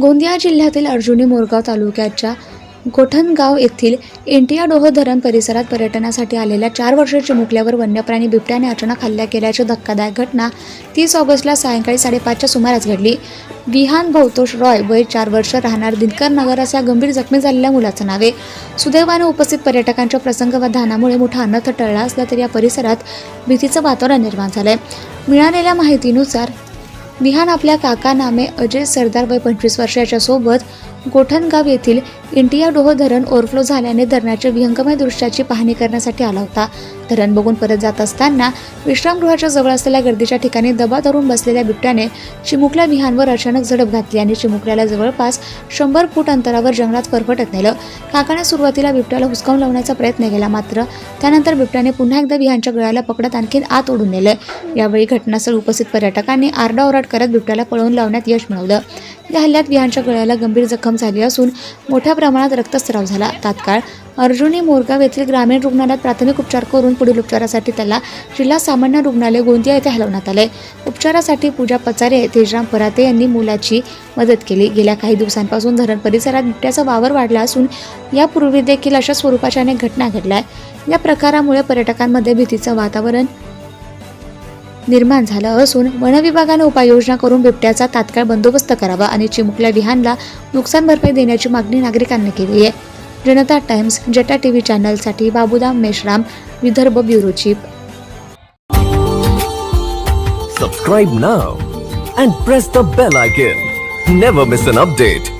गोंदिया जिल्ह्यातील अर्जुनी मोरगाव तालुक्याच्या गोठणगाव येथील इंटियाडोह धरण परिसरात पर्यटनासाठी आलेल्या चार वर्षाच्या चिमुकल्यावर वन्यप्राणी बिबट्याने अचानक हल्ला केल्याची धक्कादायक घटना तीस ऑगस्टला सायंकाळी साडेपाचच्या सुमारास घडली. विहान भवतोष रॉय वय चार वर्ष राहणार दिनकर नगर असा गंभीर जखमी झालेल्या मुलाचं नावे. सुदैवाने उपस्थित पर्यटकांच्या प्रसंगवधानामुळे मोठा अनर्थ टळला असला तरी या परिसरात भीतीचं वातावरण निर्माण झालंय. मिळालेल्या माहितीनुसार विहान आपल्या काका नामे अजय सरदार वय पंचवीस वर्षाच्या सोबत गोठणगाव येथील इंटियाडोह धरण ओव्हरफ्लो झाल्याने धरणाच्या विहंगमय दृश्याची पाहणी करण्यासाठी आला होता. धरण बघून परत जात असताना विश्रामगृहाच्या जवळ असलेल्या गर्दीच्या ठिकाणी दबा धरून बसलेल्या बिबट्याने चिमुकल्या विहांवर अचानक झडप घातली आणि चिमुकल्याला जवळपास शंभर फूट अंतरावर जंगलात फरफटत नेलं. काकाने सुरुवातीला बिबट्याला हुसकावून लावण्याचा प्रयत्न केला मात्र त्यानंतर बिबट्याने पुन्हा एकदा विहांच्या गळ्याला पकडत आणखी आत ओढून नेलं. यावेळी घटनास्थळ उपस्थित पर्यटकांनी आरडाओरड करत बिबट्याला पळवून लावण्यात यश मिळवलं. या हल्ल्यात विहानच्या गळ्याला गंभीर जखम झाली असून मोठ्या प्रमाणात रक्तस्राव झाला. तात्काळ अर्जुनी मोरगाव येथील ग्रामीण रुग्णालयात प्राथमिक उपचार करून पुढील उपचारासाठी त्याला जिल्हा सामान्य रुग्णालय गोंदिया येथे हलवण्यात आले. उपचारासाठी पूजा पचारे तेजराम पराते यांनी मुलाची मदत केली. गेल्या काही दिवसांपासून धरण परिसरात बिबट्याचा वावर वाढला असून यापूर्वी देखील अशा स्वरूपाच्या अनेक घटना घडल्या या प्रकारामुळे पर्यटकांमध्ये भीतीचं वातावरण निर्माण झालं असून वनविभागाने उपाययोजना करून बिबट्याचा तात्काळ बंदोबस्त करावा आणि चिमुकल्या विहानला नुकसान भरपाई देण्याची मागणी नागरिकांनी केली आहे. जनता टाइम्स जटा TV चॅनलसाठी Baburam Meshram Vidarbha bureau chief. Subscribe now and press the bell icon never miss an update